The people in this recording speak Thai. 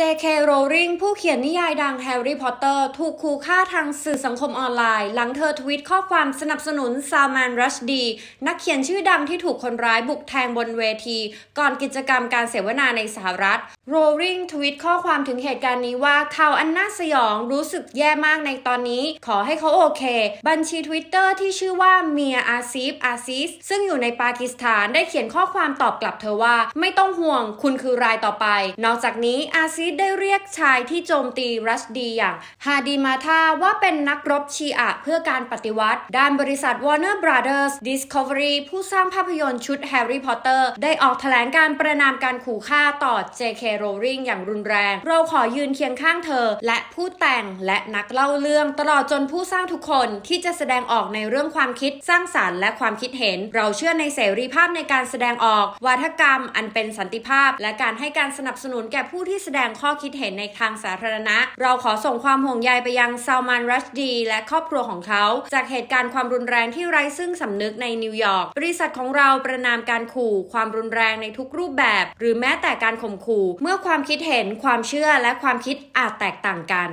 J.K. Rowling ผู้เขียนนิยายดังแฮร์รี่พอตเตอร์ถูกขู่ฆ่าทางสื่อสังคมออนไลน์ หลังเธอทวิตข้อความสนับสนุนซา l มนรัชดี นักเขียนชื่อดังที่ถูกคนร้ายบุกแทงบนเวที ก่อนกิจกรรมการเสวนาในสหรัฐ Rowling ทวิตข้อความถึงเหตุการณ์นี้ว่าข่าวอันน่าสยองรู้สึกแย่มากในตอนนี้ ขอให้เขาโอเค บัญชี Twitter ที่ชื่อว่าเมียอาซีฟอาซิสซึ่งอยู่ในปากีสถานได้เขียนข้อความตอบกลับเธอว่า ไม่ต้องห่วงคุณคือรายต่อไป นอกจากนี้อาซิสได้เรียกชายที่โจมตีรัชดีอย่างฮาดีมาธาว่าเป็นนักรบชีอะเพื่อการปฏิวัติ ด้านบริษัท Warner Brothers Discovery ผู้สร้างภาพยนตร์ชุด Harry Potter ได้ออกแถลงการประนามการขู่ฆ่าต่อ J.K. Rowling อย่างรุนแรง เราขอยืนเคียงข้างเธอ และผู้แต่งและนักเล่าเรื่องตลอดจนผู้สร้างทุกคนที่จะแสดงออกในเรื่องความคิดสร้างสารรค์และความคิดเห็น เราเชื่อในเสรีภาพในการแสดงออก วาทกรรมอันเป็นสันติภาพ และการให้การสนับสนุนแก่ผู้ที่แสดงข้อคิดเห็นในทางสาธารณะ เราขอส่งความห่วงใยไปยังซาวมานรัชดี และครอบครัวของเขา จากเหตุการณ์ความรุนแรงที่ไร้ซึ่งสำนึกในนิวยอร์กบริษัทของเราประนามการขู่ความรุนแรงในทุกรูปแบบ หรือแม้แต่การข่มขู่ เมื่อความคิดเห็นความเชื่อและความคิดอาจแตกต่างกัน